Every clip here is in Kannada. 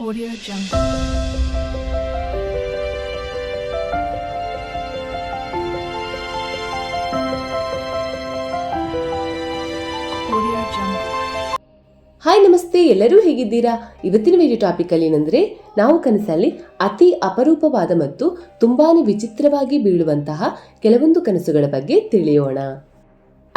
Audio Jungle. ಹಾಯ್ ನಮಸ್ತೆ ಎಲ್ಲರೂ ಹೇಗಿದ್ದೀರಾ? ಇವತ್ತಿನ ವಿಡಿಯೋ ಟಾಪಿಕ್ ಅಲ್ಲಿ ಏನಂದ್ರೆ, ನಾವು ಕನಸಲ್ಲಿ ಅತಿ ಅಪರೂಪವಾದ ಮತ್ತು ತುಂಬಾನೇ ವಿಚಿತ್ರವಾಗಿ ಬೀಳುವಂತಹ ಕೆಲವೊಂದು ಕನಸುಗಳ ಬಗ್ಗೆ ತಿಳಿಯೋಣ.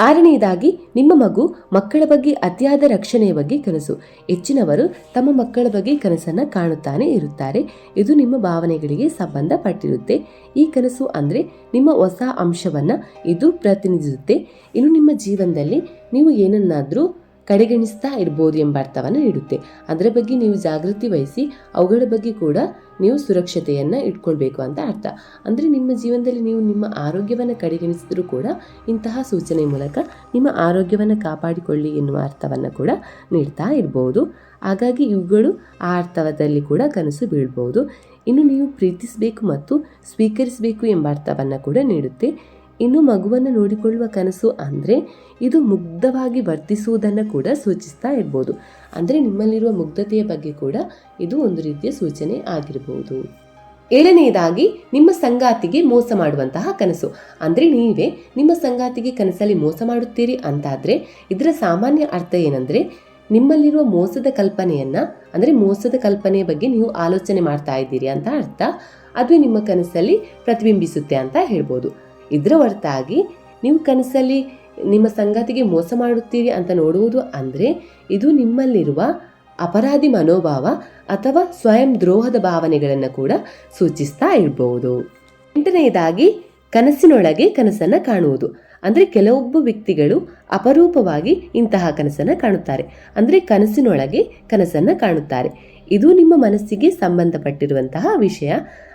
ಆರನೆಯದಾಗಿ, ನಿಮ್ಮ ಮಗು ಮಕ್ಕಳ ಬಗ್ಗೆ ಅತಿಯಾದ ರಕ್ಷಣೆಯ ಬಗ್ಗೆ ಕನಸು. ಹೆಚ್ಚಿನವರು ತಮ್ಮ ಮಕ್ಕಳ ಬಗ್ಗೆ ಕನಸನ್ನು ಕಾಣುತ್ತಾನೆ ಇರುತ್ತಾರೆ. ಇದು ನಿಮ್ಮ ಭಾವನೆಗಳಿಗೆ ಸಂಬಂಧಪಟ್ಟಿರುತ್ತೆ. ಈ ಕನಸು ಅಂದರೆ ನಿಮ್ಮ ಹೊಸ ಅಂಶವನ್ನು ಇದು ಪ್ರತಿನಿಧಿಸುತ್ತೆ. ಇನ್ನು ನಿಮ್ಮ ಜೀವನದಲ್ಲಿ ನೀವು ಏನನ್ನಾದ್ರೂ ಕಡೆಗಣಿಸ್ತಾ ಇರ್ಬೋದು ಎಂಬ ಅರ್ಥವನ್ನು ನೀಡುತ್ತೆ ಅದರ ಬಗ್ಗೆ ನೀವು ಜಾಗೃತಿ ವಹಿಸಿ, ಅವುಗಳ ಬಗ್ಗೆ ಕೂಡ ನೀವು ಸುರಕ್ಷತೆಯನ್ನು ಇಟ್ಕೊಳ್ಬೇಕು ಅಂತ ಅರ್ಥ. ಅಂದರೆ ನಿಮ್ಮ ಜೀವನದಲ್ಲಿ ನೀವು ನಿಮ್ಮ ಆರೋಗ್ಯವನ್ನು ಕಡೆಗಣಿಸಿದರೂ ಕೂಡ ಇಂತಹ ಸೂಚನೆ ಮೂಲಕ ನಿಮ್ಮ ಆರೋಗ್ಯವನ್ನು ಕಾಪಾಡಿಕೊಳ್ಳಿ ಎನ್ನುವ ಅರ್ಥವನ್ನು ಕೂಡ ನೀಡ್ತಾ ಇರ್ಬೋದು. ಹಾಗಾಗಿ ಇವುಗಳು ಆ ಅರ್ಥದಲ್ಲಿ ಕೂಡ ಕನಸು ಬೀಳ್ಬೋದು. ಇನ್ನು ನೀವು ಪ್ರೀತಿಸಬೇಕು ಮತ್ತು ಸ್ವೀಕರಿಸಬೇಕು ಎಂಬ ಅರ್ಥವನ್ನು ಕೂಡ ನೀಡುತ್ತೆ. ಇನ್ನು ಮಗುವನ್ನು ನೋಡಿಕೊಳ್ಳುವ ಕನಸು ಅಂದರೆ ಇದು ಮುಗ್ಧವಾಗಿ ವರ್ತಿಸುವುದನ್ನು ಕೂಡ ಸೂಚಿಸ್ತಾ ಇರ್ಬೋದು. ಅಂದರೆ ನಿಮ್ಮಲ್ಲಿರುವ ಮುಗ್ಧತೆಯ ಬಗ್ಗೆ ಕೂಡ ಇದು ಒಂದು ರೀತಿಯ ಸೂಚನೆ ಆಗಿರಬಹುದು ಏಳನೆಯದಾಗಿ, ನಿಮ್ಮ ಸಂಗಾತಿಗೆ ಮೋಸ ಮಾಡುವಂತಹ ಕನಸು. ಅಂದರೆ ನೀವೇ ನಿಮ್ಮ ಸಂಗಾತಿಗೆ ಕನಸಲ್ಲಿ ಮೋಸ ಮಾಡುತ್ತೀರಿ ಅಂತಾದರೆ ಇದರ ಸಾಮಾನ್ಯ ಅರ್ಥ ಏನಂದರೆ ನಿಮ್ಮಲ್ಲಿರುವ ಮೋಸದ ಕಲ್ಪನೆಯನ್ನು, ಅಂದರೆ ಮೋಸದ ಕಲ್ಪನೆಯ ಬಗ್ಗೆ ನೀವು ಆಲೋಚನೆ ಮಾಡ್ತಾ ಇದ್ದೀರಿ ಅಂತ ಅರ್ಥ. ಅದು ನಿಮ್ಮ ಕನಸಲ್ಲಿ ಪ್ರತಿಬಿಂಬಿಸುತ್ತೆ ಅಂತ ಹೇಳ್ಬೋದು. ಇದರ ಹೊರತಾಗಿ ನೀವು ಕನಸಲ್ಲಿ ನಿಮ್ಮ ಸಂಗಾತಿಗೆ ಮೋಸ ಮಾಡುತ್ತೀರಿ ಅಂತ ನೋಡುವುದು ಅಂದರೆ ಇದು ನಿಮ್ಮಲ್ಲಿರುವ ಅಪರಾಧಿ ಮನೋಭಾವ ಅಥವಾ ಸ್ವಯಂ ದ್ರೋಹದ ಭಾವನೆಗಳನ್ನು ಕೂಡ ಸೂಚಿಸ್ತಾ ಇರಬಹುದು ಎಂಟನೆಯದಾಗಿ ಕನಸಿನೊಳಗೆ ಕನಸನ್ನು ಕಾಣುವುದು. ಅಂದರೆ ಕೆಲವೊಬ್ಬ ವ್ಯಕ್ತಿಗಳು ಅಪರೂಪವಾಗಿ ಇಂತಹ ಕನಸನ್ನು ಕಾಣುತ್ತಾರೆ. ಅಂದರೆ ಕನಸಿನೊಳಗೆ ಕನಸನ್ನು ಕಾಣುತ್ತಾರೆ. ಇದು ನಿಮ್ಮ ಮನಸ್ಸಿಗೆ ಸಂಬಂಧಪಟ್ಟಿರುವಂತಹ ವಿಷಯ.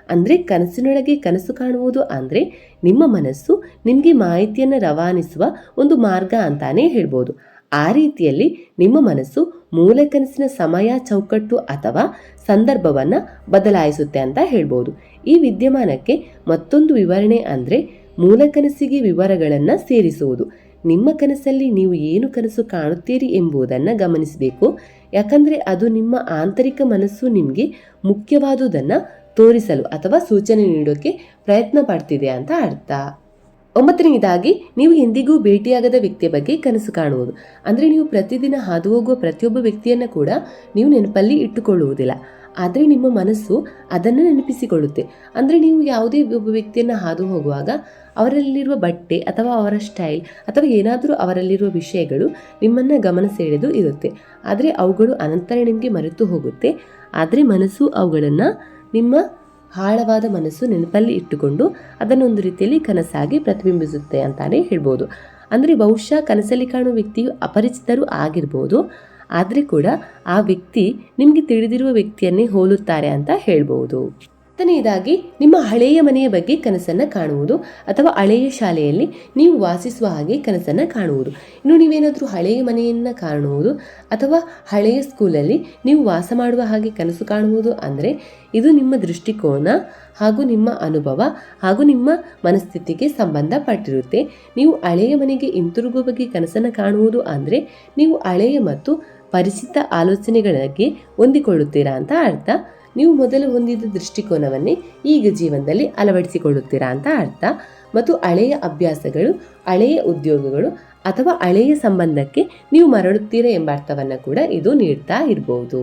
ಅಂದರೆ ಕನಸಿನೊಳಗೆ ಕನಸು ಕಾಣುವುದು ಅಂದರೆ ನಿಮ್ಮ ಮನಸ್ಸು ನಿಮಗೆ ಮಾಹಿತಿಯನ್ನು ರವಾನಿಸುವ ಒಂದು ಮಾರ್ಗ ಅಂತಾನೆ ಹೇಳ್ಬೋದು. ಆ ರೀತಿಯಲ್ಲಿ ನಿಮ್ಮ ಮನಸ್ಸು ಮೂಲ ಕನಸಿನ ಸಮಯ, ಚೌಕಟ್ಟು ಅಥವಾ ಸಂದರ್ಭವನ್ನು ಬದಲಾಯಿಸುತ್ತೆ ಅಂತ ಹೇಳ್ಬೋದು. ಈ ವಿದ್ಯಮಾನಕ್ಕೆ ಮತ್ತೊಂದು ವಿವರಣೆ ಅಂದರೆ ಮೂಲ ಕನಸಿಗೆ ವಿವರಗಳನ್ನು ಸೇರಿಸುವುದು. ನಿಮ್ಮ ಕನಸಲ್ಲಿ ನೀವು ಏನು ಕನಸು ಕಾಣುತ್ತೀರಿ ಎಂಬುದನ್ನು ಗಮನಿಸಬೇಕು. ಯಾಕಂದರೆ ಅದು ನಿಮ್ಮ ಆಂತರಿಕ ಮನಸ್ಸು ನಿಮಗೆ ಮುಖ್ಯವಾದುದನ್ನು ತೋರಿಸಲು ಅಥವಾ ಸೂಚನೆ ನೀಡೋಕೆ ಪ್ರಯತ್ನ ಪಡ್ತಿದೆ ಅಂತ ಅರ್ಥ. ಒಂಬತ್ತನೇದಾಗಿ ನೀವು ಎಂದಿಗೂ ಭೇಟಿಯಾಗದ ವ್ಯಕ್ತಿಯ ಬಗ್ಗೆ ಕನಸು ಕಾಣುವುದು. ಅಂದರೆ ನೀವು ಪ್ರತಿದಿನ ಹಾದು ಹೋಗುವ ಪ್ರತಿಯೊಬ್ಬ ವ್ಯಕ್ತಿಯನ್ನು ಕೂಡ ನೀವು ನೆನಪಲ್ಲಿ ಇಟ್ಟುಕೊಳ್ಳುವುದಿಲ್ಲ. ಆದರೆ ನಿಮ್ಮ ಮನಸ್ಸು ಅದನ್ನು ನೆನಪಿಸಿಕೊಳ್ಳುತ್ತೆ. ಅಂದರೆ ನೀವು ಯಾವುದೇ ಒಬ್ಬ ವ್ಯಕ್ತಿಯನ್ನು ಹಾದು ಹೋಗುವಾಗ ಅವರಲ್ಲಿರುವ ಬಟ್ಟೆ ಅಥವಾ ಅವರ ಸ್ಟೈಲ್ ಅಥವಾ ಏನಾದರೂ ಅವರಲ್ಲಿರುವ ವಿಷಯಗಳು ನಿಮ್ಮನ್ನು ಗಮನ ಸೆಳೆದು ಇರುತ್ತೆ. ಆದರೆ ಅವುಗಳು ಅನಂತರ ನಿಮಗೆ ಮರೆತು ಹೋಗುತ್ತೆ. ಆದರೆ ಮನಸ್ಸು ಅವುಗಳನ್ನು ನಿಮ್ಮ ಆಳವಾದ ಮನಸ್ಸು ನೆನಪಲ್ಲಿ ಇಟ್ಟುಕೊಂಡು ಅದನ್ನೊಂದು ರೀತಿಯಲ್ಲಿ ಕನಸಾಗಿ ಪ್ರತಿಬಿಂಬಿಸುತ್ತೆ ಅಂತಾನೆ ಹೇಳ್ಬೋದು. ಅಂದರೆ ಬಹುಶಃ ಕನಸಲ್ಲಿ ಕಾಣುವ ವ್ಯಕ್ತಿಯು ಅಪರಿಚಿತರು ಆಗಿರ್ಬೋದು. ಆದರೆ ಕೂಡ ಆ ವ್ಯಕ್ತಿ ನಿಮಗೆ ತಿಳಿದಿರುವ ವ್ಯಕ್ತಿಯನ್ನೇ ಹೋಲುತ್ತಾರೆ ಅಂತ ಹೇಳ್ಬೋದು. ಹತ್ತನೆಯದಾಗಿ ನಿಮ್ಮ ಹಳೆಯ ಮನೆಯ ಬಗ್ಗೆ ಕನಸನ್ನ ಕಾಣುವುದು ಅಥವಾ ಹಳೆಯ ಶಾಲೆಯಲ್ಲಿ ನೀವು ವಾಸಿಸುವ ಹಾಗೆ ಕನಸನ್ನ ಕಾಣುವುದು. ಇನ್ನು ನೀವೇನಾದರೂ ಹಳೆಯ ಮನೆಯನ್ನ ಕಾಣುವುದು ಅಥವಾ ಹಳೆಯ ಸ್ಕೂಲಲ್ಲಿ ನೀವು ವಾಸ ಮಾಡುವ ಹಾಗೆ ಕನಸು ಕಾಣುವುದು ಅಂದರೆ ಇದು ನಿಮ್ಮ ದೃಷ್ಟಿಕೋನ ಹಾಗೂ ನಿಮ್ಮ ಅನುಭವ ಹಾಗೂ ನಿಮ್ಮ ಮನಸ್ಥಿತಿಗೆ ಸಂಬಂಧಪಟ್ಟಿರುತ್ತೆ. ನೀವು ಹಳೆಯ ಮನೆಗೆ ಹಿಂತಿರುಗುವ ಬಗ್ಗೆ ಕನಸನ್ನು ಕಾಣುವುದು ಅಂದರೆ ನೀವು ಹಳೆಯ ಮತ್ತು ಪರಿಚಿತ ಆಲೋಚನೆಗಳಿಗೆ ಹೊಂದಿಕೊಳ್ಳುತ್ತೀರಾ ಅಂತ ಅರ್ಥ. ನೀವು ಮೊದಲು ಹೊಂದಿದ್ದ ದೃಷ್ಟಿಕೋನವನ್ನೇ ಈಗ ಜೀವನದಲ್ಲಿ ಅಳವಡಿಸಿಕೊಳ್ಳುತ್ತೀರಾ ಅಂತ ಅರ್ಥ ಮತ್ತು ಹಳೆಯ ಅಭ್ಯಾಸಗಳು, ಹಳೆಯ ಉದ್ಯೋಗಗಳು ಅಥವಾ ಹಳೆಯ ಸಂಬಂಧಕ್ಕೆ ನೀವು ಮರಳುತ್ತೀರಾ ಎಂಬ ಅರ್ಥವನ್ನು ಕೂಡ ಇದು ನೀಡ್ತಾ ಇರಬಹುದು.